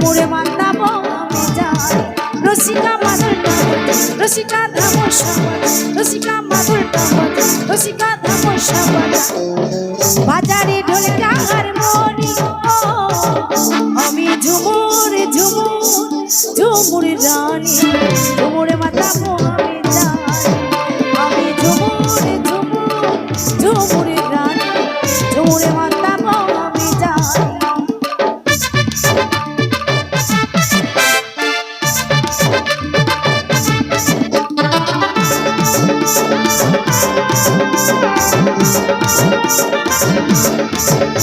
ঝুমুরে মাতাবো রসিকা মাদুরটা রসিকা সাবান। রসিকা মাদুরটা রসিকা সাবান। বাজারে ঢোলে টাকার মনি আমি ঝুমুর ঝুমুর ঝুমুর রানী। ঝুমুরে মাতাবো আমি আমি ঝুমুর ঝুমুর, ঝুমুরে রানী। ঝুমুরে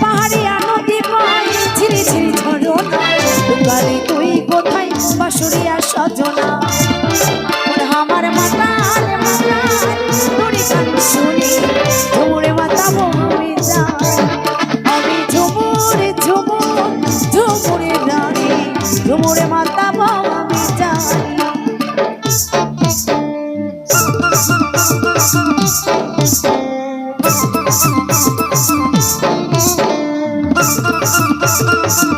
পাহাড়িয়া নদী পায় তুই কোথায়? বাসুরিয়া সজন Oh, oh, oh.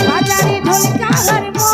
হাজারি ঢোলকা হারমো